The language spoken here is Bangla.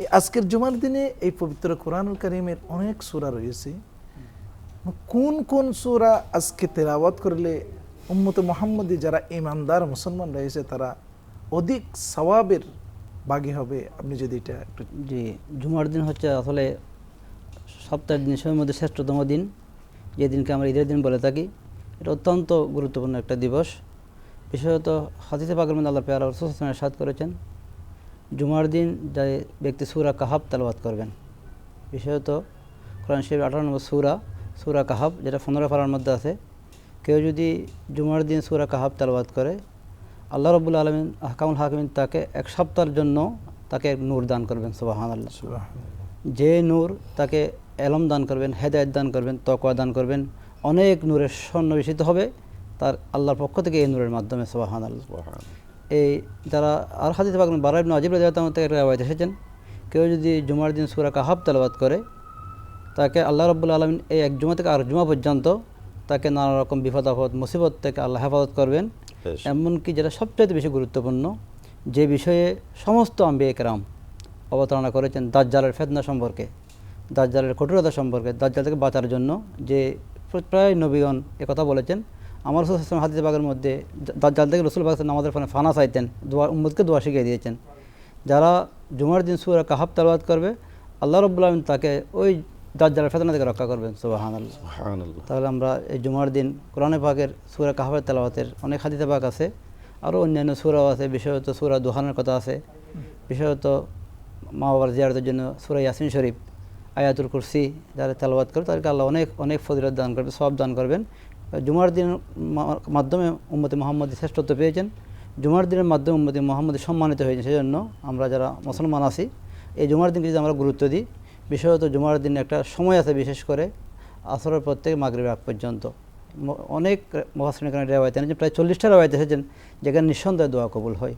এই আজকের জুমার দিনে এই পবিত্র কোরআনুল কারিমের অনেক সূরা রয়েছে। কোন কোন সূরা আজকে তেলাওয়াত করলে উম্মতে মোহাম্মদী যারা ইমানদার মুসলমান রয়েছে তারা অধিক সওয়াবের বাগী হবে? আপনি যদি এটা একটু জি, জুমার দিন হচ্ছে আসলে সপ্তাহের দিন, সময়ের মধ্যে শ্রেষ্ঠতম দিন। যে দিনকে আমরা ঈদের দিন বলে থাকি। এটা অত্যন্ত গুরুত্বপূর্ণ একটা দিবস। বিশেষত হাদিসে পাকের মধ্যে আল্লাহ পেয়ারা রসুলের সাদ করেছেন জুমার দিন যে ব্যক্তি সুরা কাহাব তালবাত করবেন। বিশেষত কোরআন শরীফ আঠারো নম্বর সুরা সুরা কাহাব যেটা পনেরো পাড়ার মধ্যে আছে। কেউ যদি জুমার দিন সুরা কাহাব তালবাত করে আল্লাহ রবুল্লা আলমিন হাকামুল হাকিমিন তাকে এক সপ্তাহের জন্য তাকে নূর দান করবেন সুবাহান আল্লাহ যে নূর তাকে এলম দান করবেন হেদায়ত দান করবেন তকওয়া দান করবেন অনেক নূরের সন্নিবেশিত হবে তার আল্লাহর পক্ষ থেকে এই নূরের মাধ্যমে সোবাহান আল্লাহ এই যারা আর হাদিসে পাকবেন বারা ইবনে আজিব রাদিয়াল্লাহু থেকে একটা রেওয়ায়ত এসেছেন কেউ যদি জুমার দিন সূরা কাহাব তেলাওয়াত করে তাকে আল্লাহ রাব্বুল আলামিন এই এক জুমা থেকে আর জুমা পর্যন্ত তাকে নানা রকম বিপদ আপদ মুসিবত থেকে আল্লাহ হেফাজত করবেন। এমনকি যেটা সবচাইতে বেশি গুরুত্বপূর্ণ যে বিষয়ে সমস্ত আম্বিয়া কেরাম অবতারণা করেছেন দাজ্জালের ফেদনা সম্পর্কে দাজ্জালের কঠোরতা সম্পর্কে দাজ্জাল থেকে বাঁচার জন্য যে প্রায় নবীগণ কথা বলেছেন আমার রসুল ইসলাম হাদিস বাগের মধ্যে দাজ্জাল থেকে রসুল বাগ নামাজের ফোনে ফানা চাইতেন দোয়া উম্মদকে দোয়া শিখিয়ে দিয়েছেন। যারা জুমার দিন সুরা কাহাব তালবাদ করবে আল্লাহ রব্বুল আলমিন তাকে ওই দাজ্জালের ফেতনা থেকে রক্ষা করবেন সুবাহান তাহলে আমরা এই জুমার দিন কোরআনে পাকের সুরা কাহাবের তেলাওয়াতের অনেক হাদিতে পাক আছে আরও অন্যান্য সুরাও আছে বিশেষত সুরা দোহানের কথা আছে বিশেষত মা বাবার জিয়ারতের জন্য সুরা ইয়াসিন শরীফ আয়াতুল কুরসি যারা তেলাওয়াত করবে তাদেরকে আল্লাহ অনেক অনেক ফজিলত দান করবে সব দান করবেন। জুমার দিনের মাধ্যমে উম্মতি মোহাম্মদ শ্রেষ্ঠত্ব পেয়েছেন। জুমার দিনের মাধ্যমে উম্মতি মোহাম্মদ সম্মানিত হয়েছে সেজন্য আমরা যারা মুসলমান আছি, এই জুমার দিনকে যদি আমরা গুরুত্ব দিই, বিশেষত জুমার দিনে একটা সময় আছে বিশেষ করে আসরের পর থেকে মাগরীব আগ পর্যন্ত। অনেক মহাশ্রেণী রেওয়ায়ত এনেছেন, প্রায় চল্লিশটা রেওয়ায়ত এসেছেন, যেখানে নিঃসন্দেহে দোয়া কবুল হয়।